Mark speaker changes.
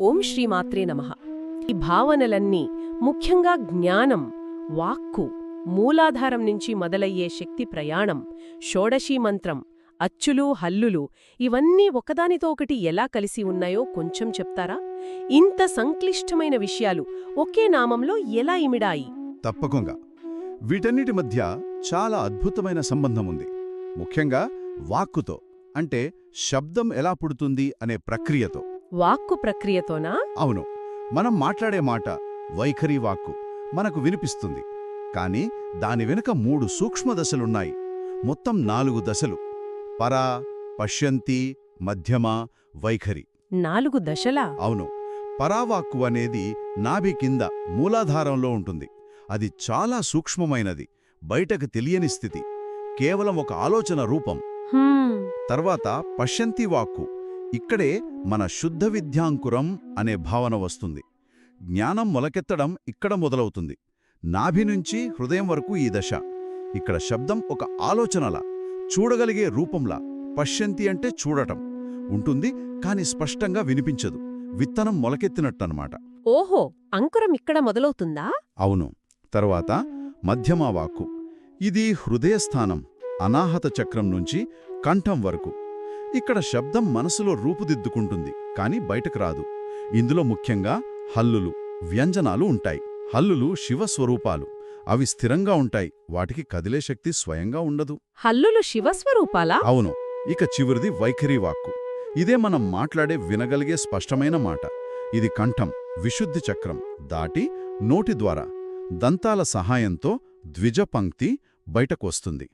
Speaker 1: ఓం శ్రీమాత్రే నమః. ఈ భావనలన్నీ ముఖ్యంగా జ్ఞానం వాక్కు మూలాధారం నుంచి మొదలయ్యే శక్తి ప్రయాణం షోడశీ మంత్రం అచ్చులు హల్లులు ఇవన్నీ ఒకదానితో ఒకటి ఎలా కలిసి ఉన్నాయో కొంచెం చెప్తారా? ఇంత సంక్లిష్టమైన విషయాలు ఒకే నామంలో ఎలా ఇమిడాయి?
Speaker 2: తప్పకుండా. వీటన్నిటి మధ్య చాలా అద్భుతమైన సంబంధం ఉంది. ముఖ్యంగా వాక్కుతో అంటే శబ్దం ఎలా పుడుతుంది అనే ప్రక్రియతో.
Speaker 1: వాక్కు ప్రక్రియతోనా?
Speaker 2: అవును. మనం మాట్లాడే మాట వైఖరి వాక్కు మనకు వినిపిస్తుంది. కాని దాని వెనుక మూడు సూక్ష్మ దశలున్నాయి. మొత్తం నాలుగు దశలు. పరా పశ్యంతి మధ్యమ వైఖరి.
Speaker 1: నాలుగు దశలా?
Speaker 2: అవును. పరావాక్కు అనేది నాభి కింద మూలాధారంలో ఉంటుంది. అది చాలా సూక్ష్మమైనది. బయటకు తెలియని స్థితి. కేవలం ఒక ఆలోచన రూపం. తర్వాత పశ్యంతి వాక్కు. ఇక్కడే మన శుద్ధ విద్యాంకురం అనే భావన వస్తుంది. జ్ఞానం మొలకెత్తడం ఇక్కడ మొదలవుతుంది. నాభి నుంచి హృదయం వరకు ఈ దశ. ఇక్కడ శబ్దం ఒక ఆలోచనలా చూడగలిగే రూపంలా పశ్యంతి అంటే చూడటం. ఉంటుంది కాని స్పష్టంగా వినిపించదు. విత్తనం మొలకెత్తినట్టనమాట
Speaker 1: ఓహో! అంకురం ఇక్కడ మొదలవుతుందా?
Speaker 2: అవును. తరువాత మధ్యమ వాక్కు. ఇది హృదయస్థానం అనాహత చక్రం నుంచి కంఠం వరకు. ఇక్కడ శబ్దం మనసులో రూపుదిద్దుకుంటుంది కాని బయటకు రాదు. ఇందులో ముఖ్యంగా హల్లులు వ్యంజనాలు ఉంటాయి. హల్లులు శివస్వరూపాలు. అవి స్థిరంగా ఉంటాయి. వాటికి కదిలే శక్తి స్వయంగా ఉండదు.
Speaker 1: హల్లులు శివస్వరూపాలా?
Speaker 2: అవును. ఇక చివరిది వైఖరి వాక్కు. ఇదే మనం మాట్లాడే వినగలిగే స్పష్టమైన మాట. ఇది కంఠం విశుద్ధి చక్రం దాటి నోటి ద్వారా దంతాల సహాయంతో ద్విజ పంక్తి బయటకొస్తుంది